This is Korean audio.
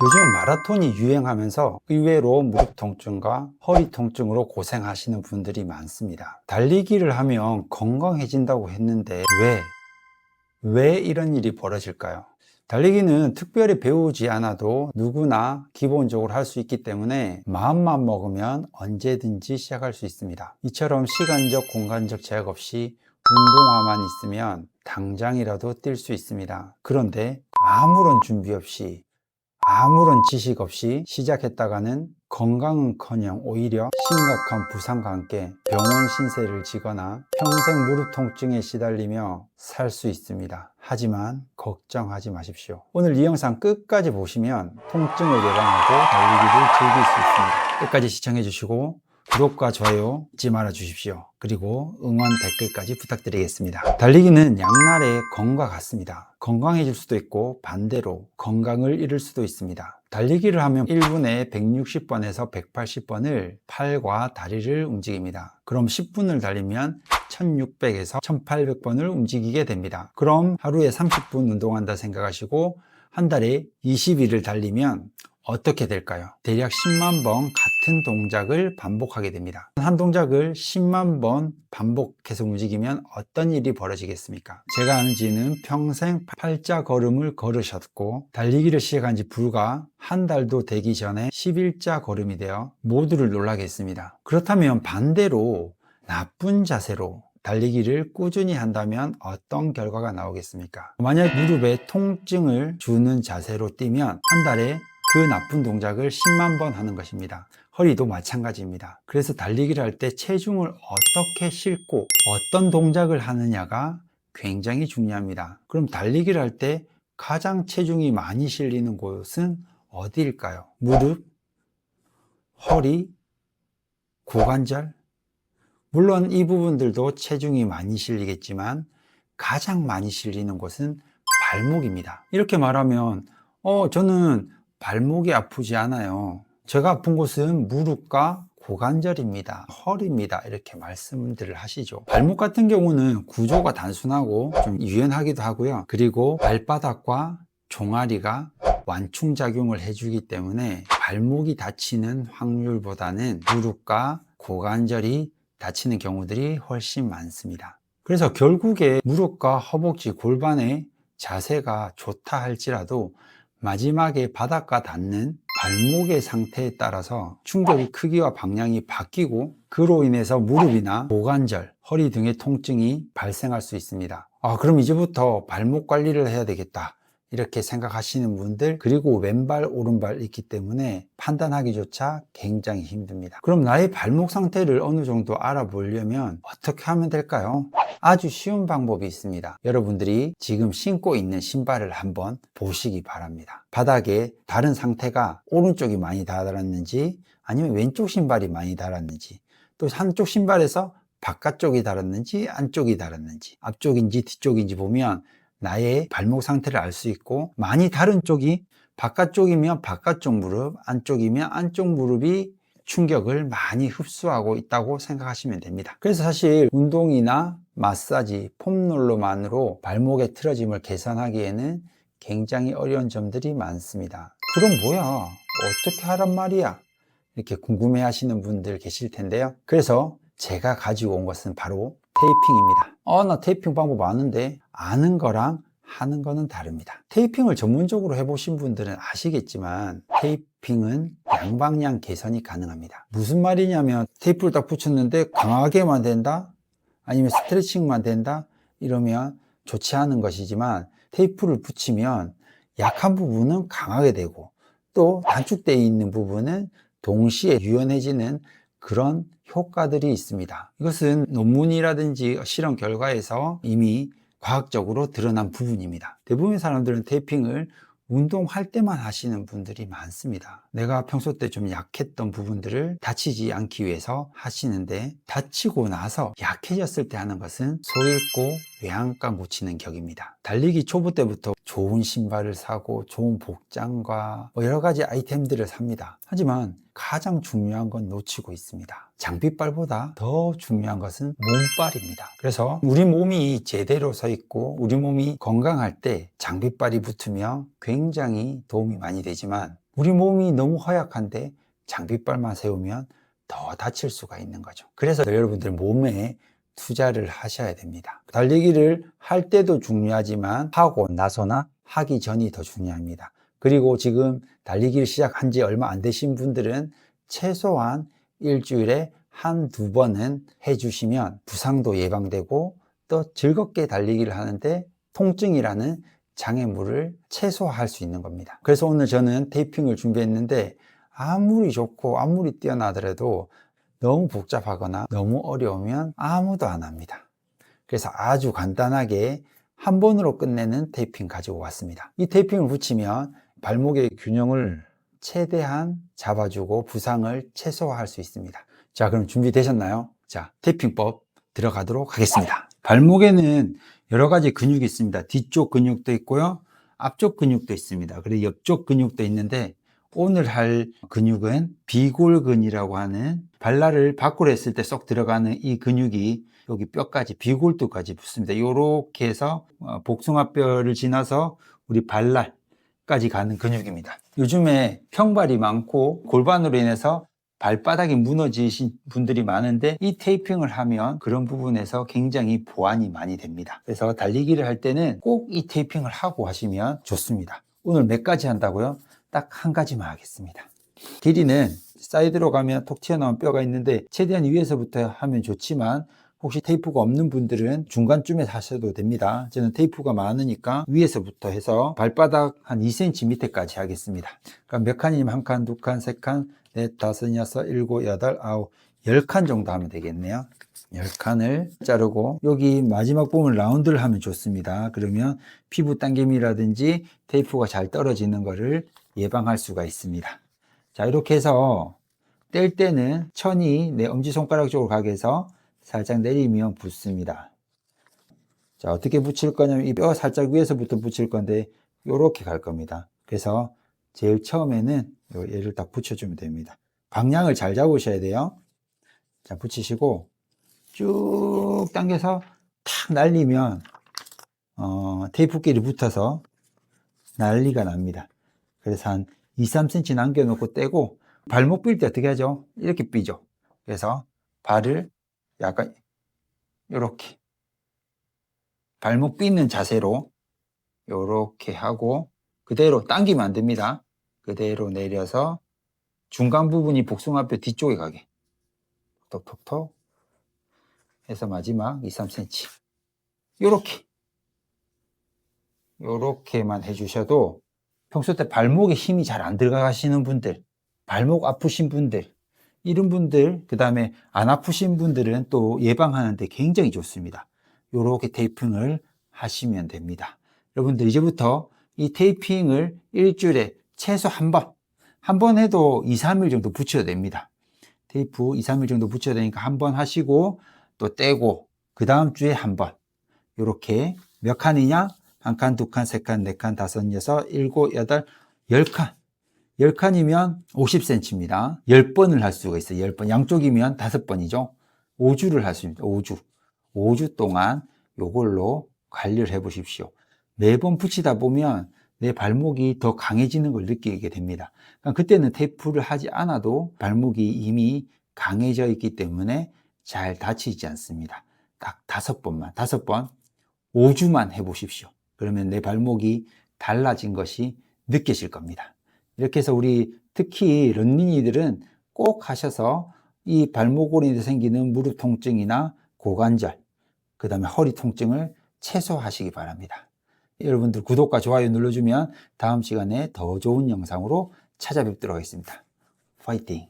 요즘 마라톤이 유행하면서 의외로 무릎 통증과 허리 통증으로 고생하시는 분들이 많습니다. 달리기를 하면 건강해진다고 했는데 왜? 왜 이런 일이 벌어질까요? 달리기는 특별히 배우지 않아도 누구나 기본적으로 할 수 있기 때문에 마음만 먹으면 언제든지 시작할 수 있습니다. 이처럼 시간적, 공간적 제약 없이 운동화만 있으면 당장이라도 뛸 수 있습니다. 그런데 아무런 준비 없이 아무런 지식 없이 시작했다가는 건강은커녕 오히려 심각한 부상과 함께 병원 신세를 지거나 평생 무릎 통증에 시달리며 살 수 있습니다. 하지만 걱정하지 마십시오. 오늘 이 영상 끝까지 보시면 통증을 예방하고 달리기를 즐길 수 있습니다. 끝까지 시청해 주시고 구독과 좋아요 잊지 말아 주십시오. 그리고 응원 댓글까지 부탁드리겠습니다. 달리기는 양날의 검과 같습니다. 건강해질 수도 있고 반대로 건강을 잃을 수도 있습니다. 달리기를 하면 1분에 160번에서 180번을 팔과 다리를 움직입니다. 그럼 10분을 달리면 1600에서 1800번을 움직이게 됩니다. 그럼 하루에 30분 운동한다 생각하시고 한 달에 20일을 달리면 어떻게 될까요? 대략 10만 번 같은 동작을 반복하게 됩니다. 한 동작을 10만 번 반복해서 움직이면 어떤 일이 벌어지겠습니까? 제가 아는 지는 평생 팔자 걸음을 걸으셨고 달리기를 시작한 지 불과 한 달도 되기 전에 11자 걸음이 되어 모두를 놀라게 했습니다. 그렇다면 반대로 나쁜 자세로 달리기를 꾸준히 한다면 어떤 결과가 나오겠습니까? 만약 무릎에 통증을 주는 자세로 뛰면 한 달에 그 나쁜 동작을 10만 번 하는 것입니다. 허리도 마찬가지입니다. 그래서 달리기를 할 때 체중을 어떻게 싣고 어떤 동작을 하느냐가 굉장히 중요합니다. 그럼 달리기를 할 때 가장 체중이 많이 실리는 곳은 어디일까요? 무릎, 허리, 고관절? 물론 이 부분들도 체중이 많이 실리겠지만 가장 많이 실리는 곳은 발목입니다. 이렇게 말하면 어 저는 발목이 아프지 않아요. 제가 아픈 곳은 무릎과 고관절입니다. 허리입니다. 이렇게 말씀들을 하시죠. 발목 같은 경우는 구조가 단순하고 좀 유연하기도 하고요. 그리고 발바닥과 종아리가 완충작용을 해주기 때문에 발목이 다치는 확률보다는 무릎과 고관절이 다치는 경우들이 훨씬 많습니다. 그래서 결국에 무릎과 허벅지, 골반의 자세가 좋다 할지라도 마지막에 바닥과 닿는 발목의 상태에 따라서 충격의 크기와 방향이 바뀌고 그로 인해서 무릎이나 고관절, 허리 등의 통증이 발생할 수 있습니다. 아, 그럼 이제부터 발목 관리를 해야 되겠다. 이렇게 생각하시는 분들 그리고 왼발 오른발 있기 때문에 판단하기조차 굉장히 힘듭니다. 그럼 나의 발목 상태를 어느 정도 알아보려면 어떻게 하면 될까요? 아주 쉬운 방법이 있습니다. 여러분들이 지금 신고 있는 신발을 한번 보시기 바랍니다. 바닥에 다른 상태가 오른쪽이 많이 닿았는지 아니면 왼쪽 신발이 많이 닿았는지 또 한쪽 신발에서 바깥쪽이 닳았는지 안쪽이 닳았는지 앞쪽인지 뒤쪽인지 보면 나의 발목 상태를 알 수 있고 많이 다른 쪽이 바깥쪽이면 바깥쪽 무릎, 안쪽이면 안쪽 무릎이 충격을 많이 흡수하고 있다고 생각하시면 됩니다. 그래서 사실 운동이나 마사지, 폼롤러만으로 발목의 틀어짐을 개선하기에는 굉장히 어려운 점들이 많습니다. 그럼 뭐야? 어떻게 하란 말이야? 이렇게 궁금해 하시는 분들 계실 텐데요. 그래서 제가 가지고 온 것은 바로 테이핑입니다. 어, 나 테이핑 방법 아는데 아는 거랑 하는 거는 다릅니다. 테이핑을 전문적으로 해보신 분들은 아시겠지만 테이핑은 양방향 개선이 가능합니다. 무슨 말이냐면 테이프를 딱 붙였는데 강하게만 된다? 아니면 스트레칭만 된다? 이러면 좋지 않은 것이지만 테이프를 붙이면 약한 부분은 강하게 되고 또 단축되어 있는 부분은 동시에 유연해지는 그런 효과들이 있습니다. 이것은 논문이라든지 실험 결과에서 이미 과학적으로 드러난 부분입니다. 대부분의 사람들은 테이핑을 운동할 때만 하시는 분들이 많습니다. 내가 평소 때 좀 약했던 부분들을 다치지 않기 위해서 하시는데 다치고 나서 약해졌을 때 하는 것은 소잃고 외양간 고치는 격입니다. 달리기 초보 때부터 좋은 신발을 사고 좋은 복장과 뭐 여러 가지 아이템들을 삽니다. 하지만 가장 중요한 건 놓치고 있습니다. 장비빨보다 더 중요한 것은 몸빨입니다. 그래서 우리 몸이 제대로 서 있고 우리 몸이 건강할 때 장비빨이 붙으면 굉장히 도움이 많이 되지만 우리 몸이 너무 허약한데 장비빨만 세우면 더 다칠 수가 있는 거죠. 그래서 여러분들 몸에 투자를 하셔야 됩니다. 달리기를 할 때도 중요하지만 하고 나서나 하기 전이 더 중요합니다. 그리고 지금 달리기를 시작한 지 얼마 안 되신 분들은 최소한 일주일에 한 두 번은 해주시면 부상도 예방되고 또 즐겁게 달리기를 하는데 통증이라는 장애물을 최소화할 수 있는 겁니다. 그래서 오늘 저는 테이핑을 준비했는데 아무리 좋고 아무리 뛰어나더라도 너무 복잡하거나 너무 어려우면 아무도 안 합니다. 그래서 아주 간단하게 한 번으로 끝내는 테이핑 가지고 왔습니다. 이 테이핑을 붙이면 발목의 균형을 최대한 잡아주고 부상을 최소화할 수 있습니다. 자, 그럼 준비되셨나요? 자, 테이핑법 들어가도록 하겠습니다. 발목에는 여러 가지 근육이 있습니다. 뒤쪽 근육도 있고요. 앞쪽 근육도 있습니다. 그리고 옆쪽 근육도 있는데 오늘 할 근육은 비골근이라고 하는 발날을 밖으로 했을 때 쏙 들어가는 이 근육이 여기 뼈까지 비골두까지 붙습니다. 이렇게 해서 어, 복숭아뼈를 지나서 우리 발날까지 가는 근육입니다. 요즘에 평발이 많고 골반으로 인해서 발바닥이 무너지신 분들이 많은데 이 테이핑을 하면 그런 부분에서 굉장히 보완이 많이 됩니다. 그래서 달리기를 할 때는 꼭 이 테이핑을 하고 하시면 좋습니다. 오늘 몇 가지 한다고요? 딱 한 가지만 하겠습니다. 길이는 사이드로 가면 톡 튀어나온 뼈가 있는데 최대한 위에서부터 하면 좋지만 혹시 테이프가 없는 분들은 중간쯤에 하셔도 됩니다. 저는 테이프가 많으니까 위에서부터 해서 발바닥 한 2cm 밑에까지 하겠습니다. 그러니까 몇 칸이면 한 칸, 두 칸, 세 칸, 넷, 다섯, 여섯, 일곱, 여덟, 아홉, 열 칸 정도 하면 되겠네요. 열 칸을 자르고 여기 마지막 부분 라운드를 하면 좋습니다. 그러면 피부 당김이라든지 테이프가 잘 떨어지는 것을 예방할 수가 있습니다. 자, 이렇게 해서 뗄 때는 천이 내 엄지손가락 쪽으로 가게 해서 살짝 내리면 붙습니다. 자, 어떻게 붙일 거냐면 이 뼈 살짝 위에서부터 붙일 건데 이렇게 갈 겁니다. 그래서 제일 처음에는 요 얘를 딱 붙여주면 됩니다. 방향을 잘 잡으셔야 돼요. 자, 붙이시고 쭉 당겨서 탁 날리면 어, 테이프끼리 붙어서 난리가 납니다. 그래서 한 2, 3cm 남겨놓고 떼고 발목 삘때 어떻게 하죠? 이렇게 삐죠. 그래서 발을 약간 이렇게 발목 삐는 자세로 이렇게 하고 그대로 당기면 안 됩니다. 그대로 내려서 중간 부분이 복숭아뼈 뒤쪽에 가게. 톡톡톡 해서 마지막 2, 3cm 요렇게. 요렇게만 해주셔도 평소 때 발목에 힘이 잘 안 들어가시는 분들 발목 아프신 분들 이런 분들 그 다음에 안 아프신 분들은 또 예방하는데 굉장히 좋습니다. 요렇게 테이핑을 하시면 됩니다. 여러분들 이제부터 이 테이핑을 일주일에 최소 한 번, 한 번 해도 2, 3일 정도 붙여야 됩니다. 테이프 2, 3일 정도 붙여야 되니까 한 번 하시고 또 떼고 그 다음 주에 한 번. 이렇게 몇 칸이냐? 한 칸, 두 칸, 세 칸, 네 칸, 다섯, 여섯, 일곱, 여덟, 열 칸. 열 칸이면 50cm입니다. 10번을 할 수가 있어요. 10번. 양쪽이면 다섯 번이죠. 5주를 할 수 있습니다. 5주. 5주 동안 요걸로 관리를 해 보십시오. 매번 붙이다 보면 내 발목이 더 강해지는 걸 느끼게 됩니다. 그러니까 그때는 테이프를 하지 않아도 발목이 이미 강해져 있기 때문에 잘 다치지 않습니다. 딱 다섯 번만, 다섯 번, 5주만 해보십시오. 그러면 내 발목이 달라진 것이 느껴질 겁니다. 이렇게 해서 우리 특히 런닝이들은 꼭 하셔서 이 발목으로 인해 생기는 무릎 통증이나 고관절, 그 다음에 허리 통증을 최소화하시기 바랍니다. 여러분들 구독과 좋아요 눌러주면 다음 시간에 더 좋은 영상으로 찾아뵙도록 하겠습니다. 파이팅!